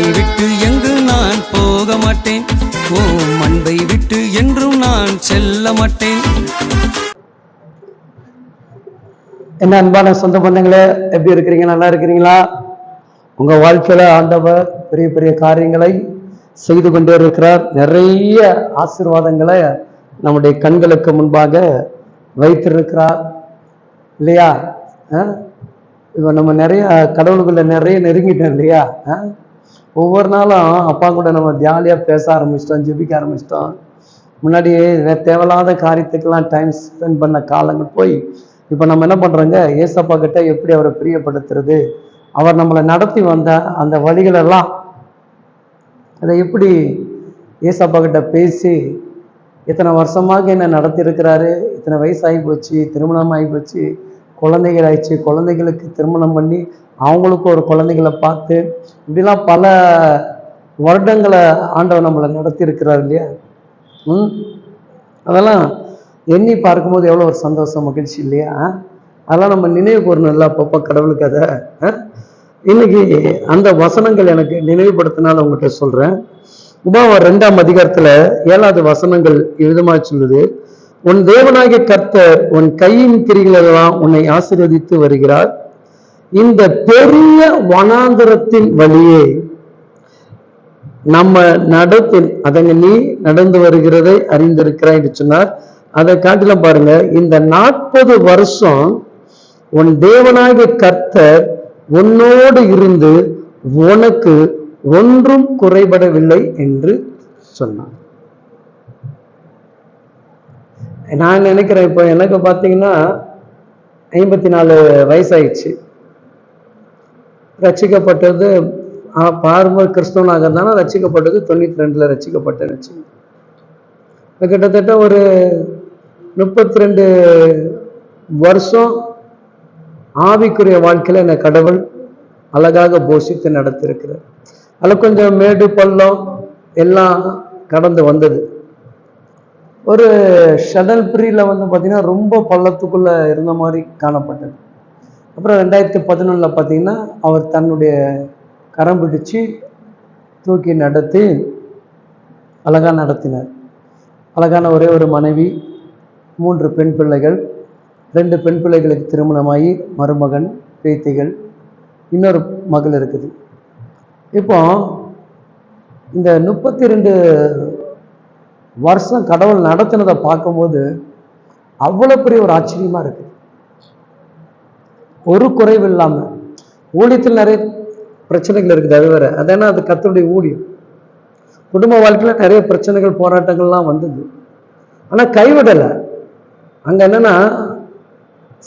உன்னை விட்டு எங்கு நான் போக மாட்டேன்? உன் அன்பை விட்டு என்றும் நான் செல்ல மாட்டேன். என்ன அன்பான சொந்த பந்தங்களே எப்படி இருக்கிறீங்க? நல்லா இருக்கிறீங்களா? உங்க வாழ்க்கையில ஆண்டவர் பெரிய பெரிய காரியங்களை செய்து கொண்டே இருக்கிறார். நிறைய ஆசிர்வாதங்களை நம்முடைய கண்களுக்கு முன்பாக வைத்திருக்கிறார். இல்லையா? இப்போ நம்ம நிறைய கடவுளுக்குள்ள நிறைய நெருங்கிட்டோம் இல்லையா? ஒவ்வொரு நாளும் அப்பா கூட நம்ம ஜாலியா பேச ஆரம்பிச்சிட்டோம் ஜெபிக்க ஆரம்பிச்சிட்டோம். முன்னாடி தேவையில்லாத காரியத்துக்கெல்லாம் டைம் ஸ்பெண்ட் பண்ண காலங்கள் போய் இப்போ நம்ம என்ன பண்றோங்க? ஏசப்பா கிட்ட எப்படி அவரை பிரியப்படுத்துறது? அவர் நம்மளை நடத்தி வந்த அந்த வழிகளெல்லாம் அதை எப்படி ஏசப்பா கிட்ட பேசி இத்தனை வருஷமாக என்ன நடத்தியிருக்கிறாரு இத்தனை வயசாகி போச்சு திருமணம் ஆகி போச்சு குழந்தைகள் ஆயிடுச்சு குழந்தைகளுக்கு திருமணம் பண்ணி அவங்களுக்கு ஒரு குழந்தைகளை பார்த்து இப்படிலாம் பல வருடங்களை ஆண்டவர் நம்மளை நடத்தி இருக்கிறார் இல்லையா? ம்? அதெல்லாம் எண்ணி பார்க்கும்போது எவ்வளோ ஒரு சந்தோஷம் மகிழ்ச்சி இல்லையா? அதெல்லாம் நம்ம நினைவு கூறணும் இல்லை அப்பப்போ கடவுளுக்கு அதை ஆ? இன்னைக்கு அந்த வசனங்கள் எனக்கு நினைவுபடுத்தினால உங்கள்கிட்ட சொல்கிறேன் உபாவம் ரெண்டாம் அதிகாரத்தில் ஏழாவது வசனங்கள் எழுதமா சொல்லுது உன் தேவனாகிய கர்த்தர் உன் கையின் கிரிகளெல்லாம் உன்னை ஆசீர்வதித்து வருகிறார். இந்த பெரிய வனாந்தரத்தின் வழியே நம்ம நடத்தில் அதங்க நீ நடந்து வருகிறதை அறிந்திருக்கிறாய் என்று சொன்னார். அதை காட்டிலும் பாருங்க இந்த நாற்பது வருஷம் உன் தேவனாகிய கர்த்தர் உன்னோடு இருந்து உனக்கு ஒன்றும் குறைபடவில்லை என்று சொன்னார். நான் நினைக்கிறேன் இப்போ எனக்கு பார்த்தீங்கன்னா ஐம்பத்தி நாலு வயசாயிடுச்சு. ரச்சிக்கப்பட்டது. பாரம்பரிய கிறிஸ்தவனாக இருந்தாலும் ரட்சிக்கப்பட்டது தொண்ணூற்றி ரெண்டில் ரட்சிக்கப்பட்டேன்னு வச்சுக்கோங்க. கிட்டத்தட்ட ஒரு முப்பத்தி ரெண்டு வருஷம் ஆவிக்குரிய வாழ்க்கையில் என்னை கடவுள் அழகாக போஷித்து நடத்திருக்கிறார். அதில் கொஞ்சம் மேடு பள்ளம் எல்லாம் கடந்து வந்தது. ஒரு ஷடல் பிரியில் வந்து பார்த்திங்கன்னா ரொம்ப பள்ளத்துக்குள்ளே இருந்த மாதிரி காணப்பட்டது. அப்புறம் ரெண்டாயிரத்தி பதினொன்றில் பார்த்தீங்கன்னா அவர் தன்னுடைய கரம் பிடிச்சு தூக்கி நடத்தி அழகாக நடத்தினார். அழகான ஒரே ஒரு மனைவி மூன்று பெண் பிள்ளைகள் ரெண்டு பெண் பிள்ளைகளுக்கு திருமணமாகி மருமகன் பேத்திகள் இன்னொரு மகள் இருக்குது. இப்போ இந்த முப்பத்தி ரெண்டு வருஷம் கடவுள் நடத்தினதை பார்க்கும்போது அவ்வளோ பெரிய ஒரு ஆச்சரியமாக இருக்குது. ஒரு குறைவு இல்லாமல் ஊழியத்தில் நிறைய பிரச்சனைகள் இருக்குது அது வேற. அதேனா அது கத்தருடைய ஊழியம். குடும்ப வாழ்க்கையில் நிறைய பிரச்சனைகள் போராட்டங்கள்லாம் வந்தது. ஆனால் கைவிடலை. அங்கே என்னன்னா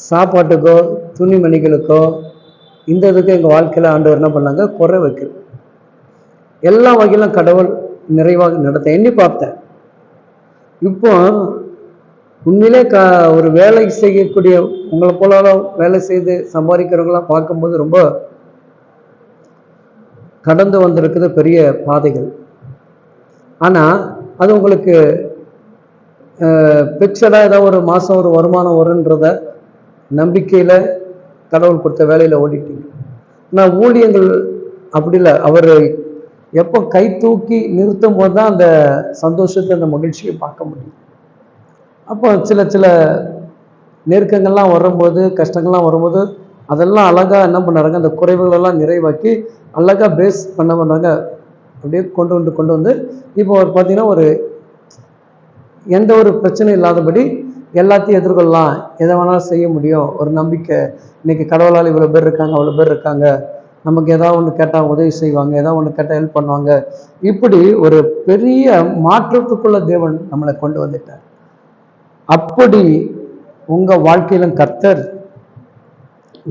சாப்பாட்டுக்கோ துணிமணிகளுக்கோ இந்த இதுக்கு எங்கள் வாழ்க்கையில் ஆண்டவர் என்ன பண்ணாங்க? குறை வைக்கல. எல்லா வகையிலும் கடவுள் நிறைவாக நடத்த எண்ணி பார்த்தேன் இப்போ உண்மையிலே க ஒரு வேலை செய்யக்கூடிய உங்களை போல வேலை செய்து சம்பாதிக்கிறவங்களாம் பார்க்கும்போது ரொம்ப கடந்து வந்திருக்குது பெரிய பாதைகள். ஆனால் அது உங்களுக்கு பிக்சடாக ஏதாவது ஒரு மாதம் ஒரு வருமானம் வருன்றத நம்பிக்கையில் கடவுள் கொடுத்த வேலையில் ஓடிட்டீங்க. ஆனால் ஊழியங்கள் அப்படி இல்லை. அவர் எப்போ கை தூக்கி நிறுத்தும் போது தான் அந்த சந்தோஷத்தை அந்த மகிழ்ச்சியை பார்க்க முடியும். அப்போ சில சில நெருக்கங்கள்லாம் வரும்போது கஷ்டங்கள்லாம் வரும்போது அதெல்லாம் அழகாக என்ன பண்ணுறாங்க அந்த குறைவுகளெல்லாம் நிறைவாக்கி அழகாக பேஸ் பண்ண பண்ணுறாங்க அப்படியே கொண்டு வந்து கொண்டு வந்து இப்போ ஒரு பார்த்தீங்கன்னா ஒரு எந்த ஒரு பிரச்சனையும் இல்லாதபடி எல்லாத்தையும் எதிர்கொள்ளலாம். எதை வேணாலும் செய்ய முடியும். ஒரு நம்பிக்கை. இன்றைக்கி கடவுளால் இவ்வளோ பேர் இருக்காங்க அவ்வளோ பேர் இருக்காங்க. நமக்கு ஏதாவது ஒன்று கேட்டால் உதவி செய்வாங்க ஏதாவது ஒன்று கேட்டால் ஹெல்ப் பண்ணுவாங்க. இப்படி ஒரு பெரிய மாற்றத்துக்குள்ள தேவன் நம்மளை கொண்டு வந்துட்டார். அப்படி உங்க வாழ்க்கையிலும் கர்த்தர்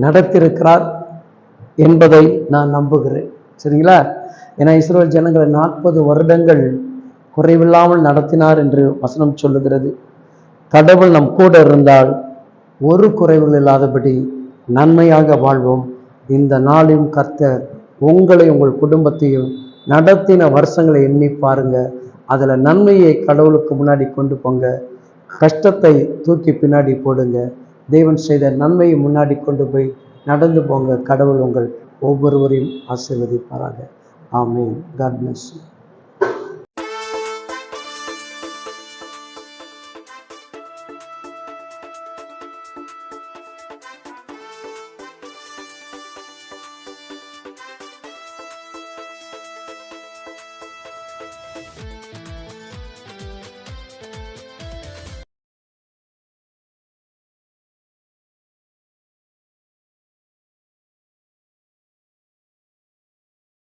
நடத்திருக்கிறார் என்பதை நான் நம்புகிறேன். சரிங்களா? ஏன்னா இஸ்ரோல் ஜனங்களை நாற்பது வருடங்கள் குறைவில்லாமல் நடத்தினார் என்று வசனம் சொல்லுகிறது. கடவுள் நம் கூட இருந்தால் ஒரு குறைவுகள் இல்லாதபடி நன்மையாக வாழ்வோம். இந்த நாளையும் கர்த்தர் உங்களை உங்கள் குடும்பத்தையும் நடத்தின வருஷங்களை எண்ணி பாருங்க. அதில் நன்மையை கடவுளுக்கு முன்னாடி கொண்டு போங்க. கஷ்டத்தை தூக்கி பின்னாடி போடுங்க. தேவன் செய்த நன்மையை முன்னாடி கொண்டு போய் நடந்து போங்க. கடவுள் உங்கள் ஒவ்வொருவரையும் ஆசீர்வதிப்பாராக. ஆமேன். God plus